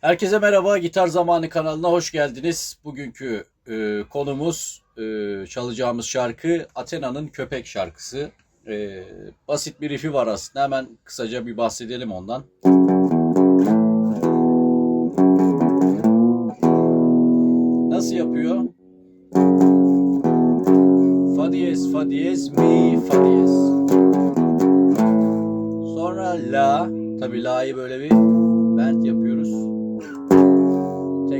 Herkese merhaba, Gitar Zamanı kanalına hoş geldiniz. Bugünkü e, konumuz e, çalacağımız şarkı Athena'nın Köpek şarkısı. E, basit bir riff'i var aslında. Hemen kısaca bir bahsedelim ondan. Nasıl yapıyor? Fa diyez, fa diyez, mi, fa diyez. Sonra la, tabi la'yı böyle bir bend yapıyoruz.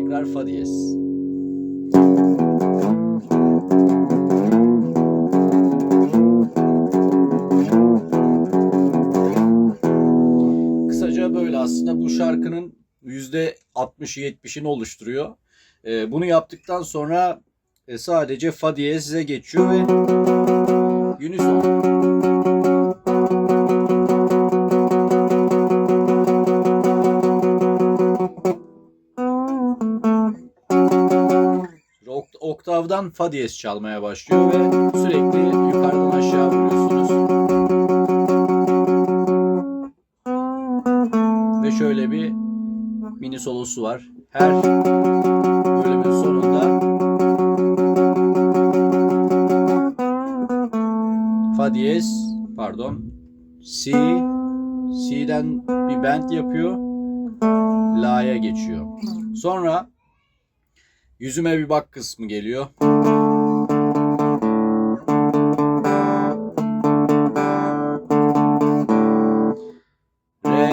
Tekrar fa diyez. Kısaca böyle aslında bu şarkının %60-70'ini oluşturuyor. Ee, bunu yaptıktan sonra e, sadece fa diyeze geçiyor ve oktavdan fa diyez çalmaya başlıyor ve sürekli yukarıdan aşağı vuruyorsunuz. Ve şöyle bir mini solosu var. Her bölümün sonunda fa diyez pardon si si'den bir bend yapıyor la'ya geçiyor. Sonra yüzüme bir bak kısmı geliyor. Re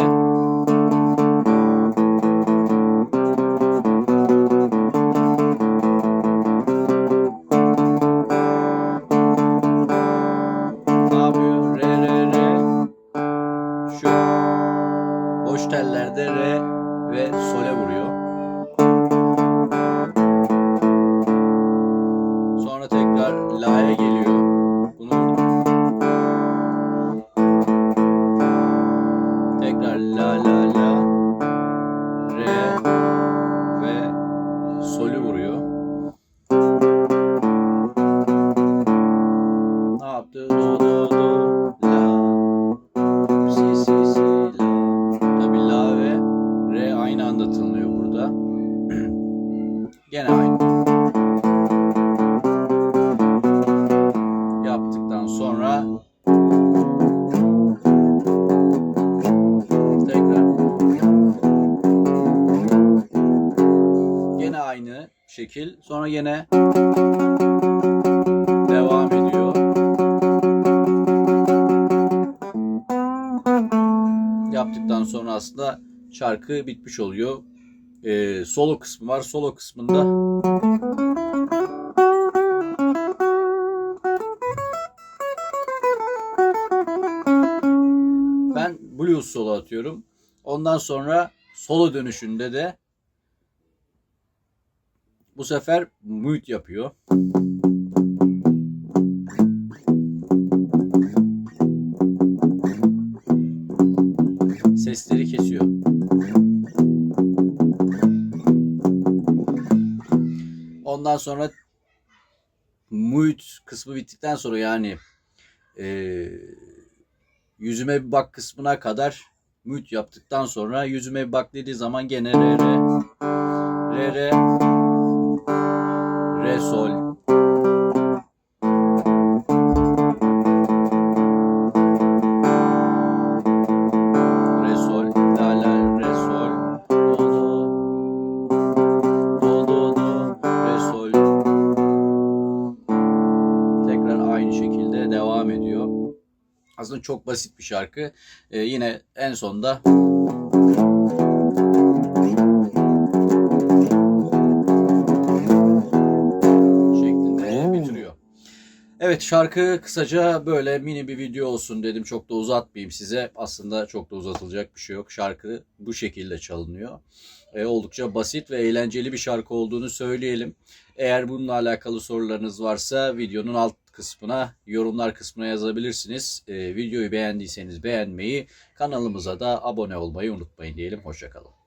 ne yapıyor? Re re re. Şu boş tellerde re ve sole vuruyor. Tekrar la'ya geliyor. Bunu tekrar la la la re ve solü vuruyor. Ne yaptı? Do do do la si si si la. Tabi la ve re aynı anda tınlıyor burada. Gene aynı. Şekil. Sonra gene devam ediyor. Yaptıktan sonra aslında şarkı bitmiş oluyor. Ee, solo kısmı var. Solo kısmında ben blues solo atıyorum. Ondan sonra solo dönüşünde de bu sefer mute yapıyor. Sesleri kesiyor. Ondan sonra mute kısmı bittikten sonra yani eee yüzüme bir bak kısmına kadar mute yaptıktan sonra yüzüme bir bak dediği zaman gene re re re re re sol. Re sol. Do do. Do do do. Re tekrar aynı şekilde devam ediyor. Aslında çok basit bir şarkı. Ee, yine en sonda Evet şarkı kısaca böyle mini bir video olsun dedim. Çok da uzatmayayım size. Aslında çok da uzatılacak bir şey yok. Şarkı bu şekilde çalınıyor. Ee, oldukça basit ve eğlenceli bir şarkı olduğunu söyleyelim. Eğer bununla alakalı sorularınız varsa videonun alt kısmına, yorumlar kısmına yazabilirsiniz. Ee, videoyu beğendiyseniz beğenmeyi, kanalımıza da abone olmayı unutmayın diyelim. Hoşçakalın.